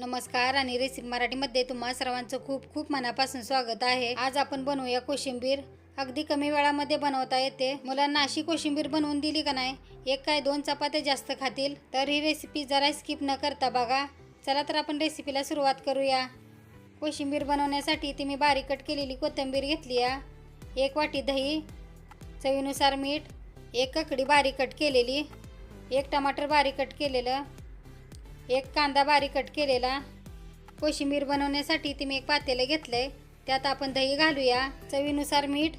नमस्कार आणि रेसिपी मराठीमध्ये तुम्हा सर्वांचं खूप खूप मनापासून स्वागत आहे. आज आपण बनवूया कोशिंबीर. अगदी कमी वेळामध्ये बनवता येते. मुलांना अशी कोशिंबीर बनवून दिली का नाही? एक काय दोन चपात्या जास्त खातील तर ही रेसिपी जरा स्किप न करता बघा. चला तर आपण रेसिपीला सुरुवात करूया. कोशिंबीर बनवण्यासाठी ती मी बारीक कट केलेली कोथिंबीर घेतली या एक वाटी दही चवीनुसार मीठ एक ककडी बारीक कट केलेली एक टमाटर बारीक कट केलेलं एक कांदा बारीक कट केलेला. कोशिंबीर बनवण्यासाठी ते मी एक पातेलं घेतलं आहे त्यात आपण दही घालूया. चवीनुसार मीठ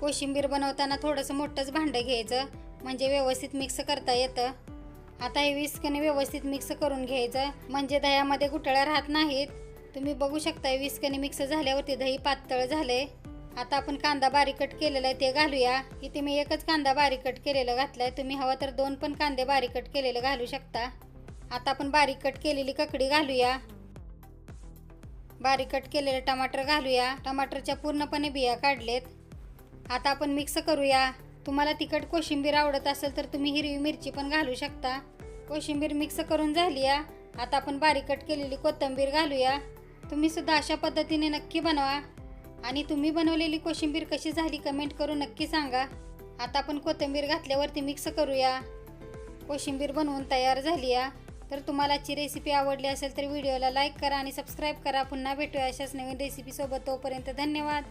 कोशिंबीर बनवताना थोडंसं मोठंच भांडं घ्यायचं. म्हणजे व्यवस्थित मिक्स करता येतं. आता हे विस्कने व्यवस्थित मिक्स करून घ्यायचं. म्हणजे दह्यामध्ये गुटळ्या राहत नाहीत. तुम्ही बघू शकता विस्कने मिक्स झाल्यावरती दही पातळ झाले आता आपण कांदा बारीक कट केलेला आहे ते घालूया. इथे मी एकच कांदा बारीक कट घातलं आहे तुम्ही हवा तर दोन पण कांदे बारीक कट केलेलं घालू शकता. आता आपण बारीक कट केलेली ककडी घालूया. बारीक कट केलेले टमाटर घालूया. टमाटरच्या पूर्णपणे बिया काढलेत. आता आपण मिक्स करूया. तुम्हाला तिखट कोशिंबीर आवडत असेल तर तुम्ही हिरवी मिरची पण घालू शकता. कोशिंबीर मिक्स करून झाली आता आपण बारीक कट केलेली कोथिंबीर घालूया. तुम्ही सुद्धा अशा पद्धतीने नक्की बनवा. आणि तुम्ही बनवलेली कोशिंबीर कशी झाली कमेंट करून नक्की सांगा. आता आपण कोथिंबीर घातल्यावरती मिक्स करूया. कोशिंबीर बनवून तयार झाली तर तुम्हाला आजची रेसिपी आवडली असेल तर व्हिडिओला लाईक करा आणि सबस्क्राईब करा. पुन्हा भेटूया अशाच नवीन रेसिपीसोबत तोपर्यंत धन्यवाद.